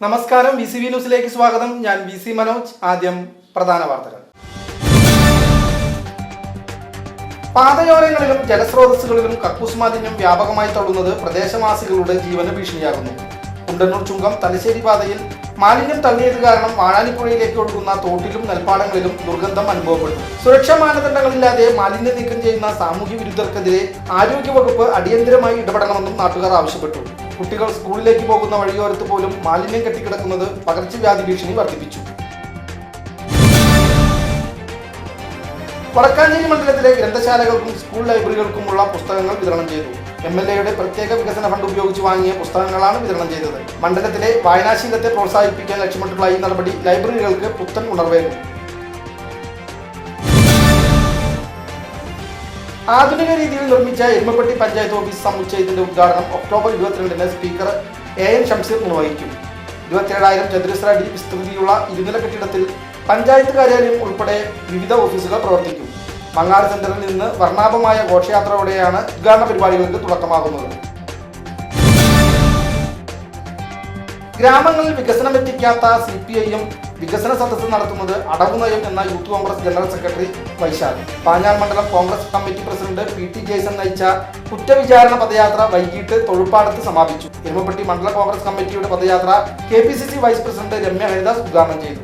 നമസ്കാരം V C V ന്യൂസിലേക്ക് സ്വാഗതം. ഞാൻ വി സി മനോജ്. ആദ്യം പ്രധാന വാർത്തകൾ. പാതയോരങ്ങളിലും ജലസ്രോതസ്സുകളിലും കക്കൂസ് മാലിന്യം വ്യാപകമായി തള്ളുന്നത് പ്രദേശവാസികളുടെ ജീവന ഭീഷണിയാകുന്നു. കുണ്ടന്നൂർ ചുങ്കം തലശ്ശേരി പാതയിൽ മാലിന്യം തള്ളിയത് കാരണം വാഴാലിപ്പുഴയിലേക്ക് ഒഴുകുന്ന തോട്ടിലും നെൽപ്പാടങ്ങളിലും ദുർഗന്ധം അനുഭവപ്പെടുന്നു. സുരക്ഷാ മാനദണ്ഡങ്ങളില്ലാതെ മാലിന്യം നീക്കം ചെയ്യുന്ന സാമൂഹ്യ വിരുദ്ധർക്കെതിരെ ആരോഗ്യവകുപ്പ് അടിയന്തരമായി ഇടപെടണമെന്നും നാട്ടുകാർ ആവശ്യപ്പെട്ടു. കുട്ടികൾ സ്കൂളിലേക്ക് പോകുന്ന വഴിയോരത്ത് പോലും മാലിന്യം കെട്ടിക്കിടക്കുന്നത് പകർച്ചവ്യാധി ഭീഷണി വർദ്ധിപ്പിച്ചു. വടക്കാഞ്ചേരി മണ്ഡലത്തിലെ ഗ്രന്ഥശാലകൾക്കും സ്കൂൾ ലൈബ്രറികൾക്കുമുള്ള പുസ്തകങ്ങൾ വിതരണം ചെയ്തു. എം എൽ എയുടെ പ്രത്യേക വികസന ഫണ്ട് ഉപയോഗിച്ച് വാങ്ങിയ പുസ്തകങ്ങളാണ് വിതരണം ചെയ്തത്. മണ്ഡലത്തിലെ വായനാശീലത്തെ പ്രോത്സാഹിപ്പിക്കാൻ ലക്ഷ്യമിട്ടുള്ള ഈ നടപടി ലൈബ്രറികൾക്ക് പുത്തൻ ഉണർവേകും ആധുനിക രീതിയിൽ നിർമ്മിച്ച എരുമപ്പെട്ടി പഞ്ചായത്ത് ഓഫീസ് സമുച്ചയത്തിന്റെ ഉദ്ഘാടനം ഒക്ടോബർ ഇരുപത്തിരണ്ടിന് സ്പീക്കർ എ എൻ ഷംസീർ നിർവഹിക്കും. ഇരുപത്തിയേഴായിരം ചതുരശ്ര അടി വിസ്തൃതിയുള്ള ഇരുനില കെട്ടിടത്തിൽ പഞ്ചായത്ത് കാര്യാലയം ഉൾപ്പെടെ വിവിധ ഓഫീസുകൾ പ്രവർത്തിക്കും. മങ്ങാട് സെന്ററിൽ നിന്ന് വർണാഭമായ ഘോഷയാത്രയോടെയാണ് ഉദ്ഘാടന പരിപാടികൾക്ക് തുടക്കമാകുന്നത്. ഗ്രാമങ്ങളിൽ വികസനം എത്തിക്കാത്ത സി പി ഐ എം വികസന സദസ്സ് നടത്തുന്നത് അടവ് എന്ന youth Congress general secretary Vaishakh Panjar മണ്ഡലം Congress committee president P T Jaison നയിച്ച കുറ്റവിചാരണ പദയാത്ര വൈകിട്ട് തൊഴുപ്പാടത്ത് സമാപിച്ചു. എരുമപ്പെട്ടി മണ്ഡല കോൺഗ്രസ് കമ്മിറ്റിയുടെ പദയാത്ര K P C C vice president Ramya Haridas ഉദ്ഘാടനം ചെയ്തു.